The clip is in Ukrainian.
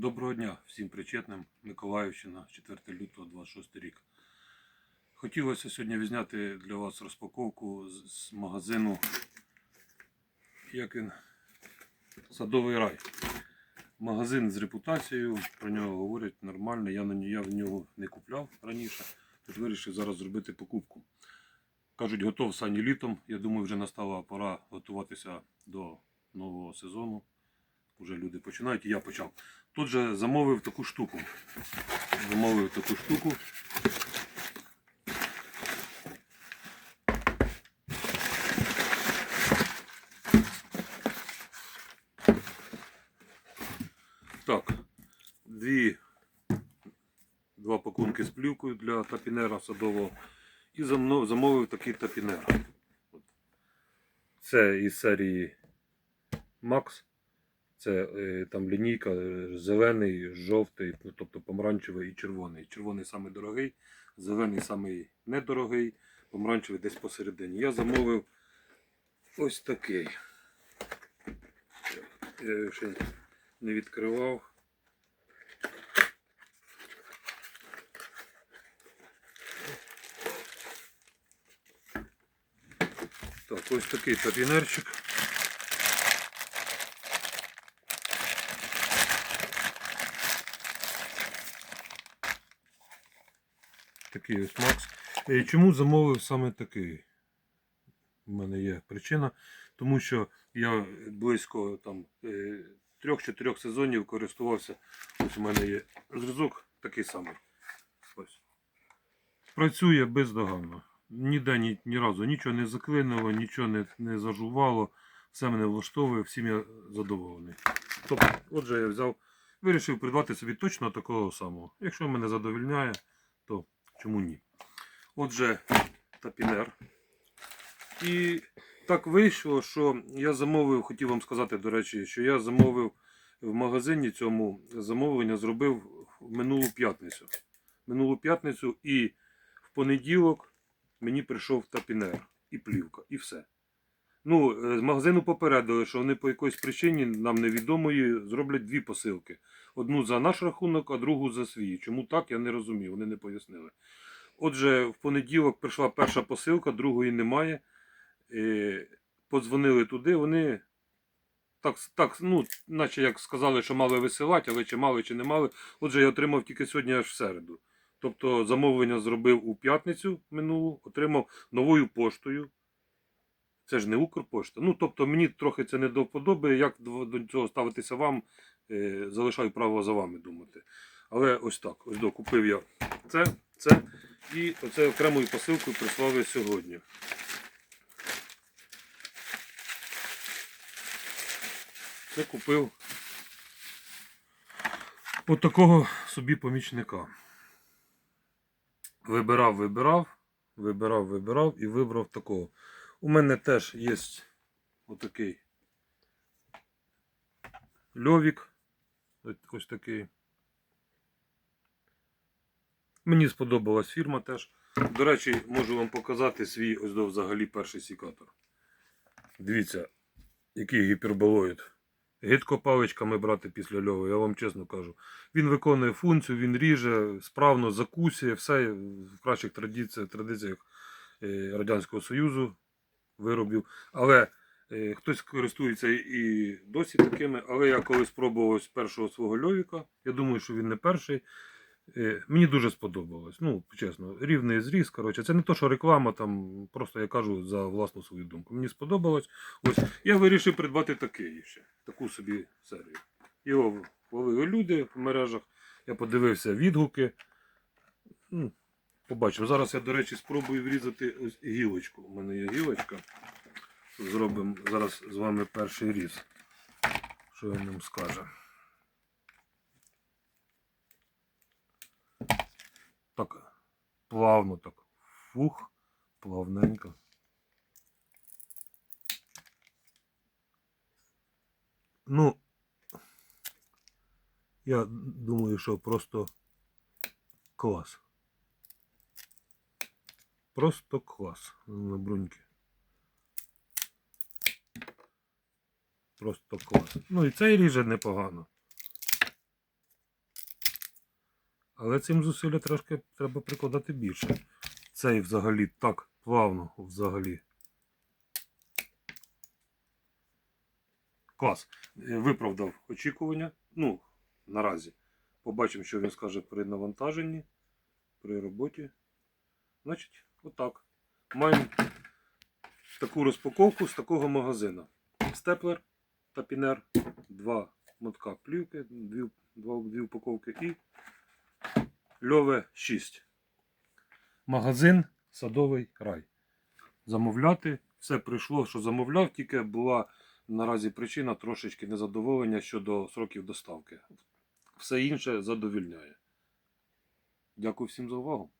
Доброго дня всім причетним. Миколаївщина, 4 лютого 26 рік. Хотілося сьогодні відзняти для вас розпаковку з, магазину як він, Садовий рай. Магазин з репутацією, про нього говорять нормально. Я, я в нього не купляв раніше, тож вирішив зараз зробити покупку. Кажуть, готов сані літом. Я думаю, вже настала пора готуватися до нового сезону. Уже люди починають, і я почав. Тут же замовив таку штуку. Замовив таку штуку. Так, дві, два пакунки з плівкою для тапінера садового. І замовив такий тапінер. Це із серії Max. Це е, там лінійка е, зелений, жовтий, ну, тобто помаранчевий і червоний. Червоний самий дорогий, зелений самий недорогий, помаранчевий десь посередині. Я замовив ось такий. Я його ще не відкривав. Так, ось такий тапінерчик. Такий ось Макс. Е, Чому замовив саме такий? У мене є причина. Тому що я близько там е, трьох-чотирьох сезонів користувався. Ось у мене є зразок такий самий. Ось. Працює бездоганно. Ніде ні, ні разу нічого не заклинило, нічого не, не зажувало. Все мене влаштовує, всім я задоволений. Тобто, отже, я взяв, вирішив придбати собі точно такого самого. Якщо мене задовільняє, чому ні? Отже, тапінер. І так вийшло, що я замовив, хотів вам сказати, до речі, що я замовив в магазині цьому замовлення зробив минулу п'ятницю. Минулу п'ятницю і в понеділок мені прийшов тапінер і плівка, і все. Ну, е, з магазину попередили, що вони по якоїсь причині, нам невідомої, зроблять дві посилки. Одну за наш рахунок, а другу за свій. Чому так, я не розумію, вони не пояснили. Отже, в понеділок прийшла перша посилка, другої немає. Е, Подзвонили туди, вони так, так, ну, наче як сказали, що мали висилати, але чи мали, чи не мали. Отже, я отримав тільки сьогодні аж в середу. Тобто замовлення зробив у п'ятницю минулу, отримав новою поштою. Це ж не Укрпошта. Ну, тобто мені трохи це не до вподоби. Як до цього ставитися вам, е, залишаю право за вами думати. Але ось так. Ось до, купив я це, це. І оце окремою посилкою прислали сьогодні. Це купив от такого собі помічника. Вибирав, вибирав, вибирав, вибирав і вибрав такого. У мене теж є отакий льовік. Ось- такий. Мені сподобалась фірма теж. До речі, можу вам показати свій ось до взагалі перший сікатор. Дивіться, який гіперболоїд. Гидко паличками брати після льову, я вам чесно кажу. Він виконує функцію, він ріже, справно закусує, все в кращих традиціях, традиціях е, Радянського Союзу виробів. Але е, хтось користується і досі такими. Але я коли спробував ось першого свого льовіка, я думаю, що він не перший. Е, Мені дуже сподобалось. Ну, чесно, рівний зріз. Коротше, це не то, що реклама, там просто я кажу за власну свою думку. Мені сподобалось. Ось я вирішив придбати такий ще, таку собі серію. Його хвалили люди в мережах. Я подивився відгуки. Ну, побачимо. Зараз я, до речі, спробую врізати ось гілочку. У мене є гілочка. Зробимо зараз з вами перший різ. Що він нам скаже. Так, плавно так. Фух, плавненько. Ну, я думаю, що просто клас. Просто клас на бруньки. Просто клас. Ну і цей ріже непогано. Але цим зусилля трошки треба прикладати більше. Цей взагалі так плавно взагалі. Клас. Е, Виправдав очікування. Ну, наразі. Побачимо, що він скаже при навантаженні, при роботі. Значить, отак. Маємо таку розпаковку з такого магазину. Степлер та пінер, два мотка плівки, дві, два, дві упаковки і льове 6. Магазин Садовий рай. Замовляти. Все прийшло, що замовляв, тільки була наразі причина трошечки незадоволення щодо сроків доставки. Все інше задовільняє. Дякую всім за увагу.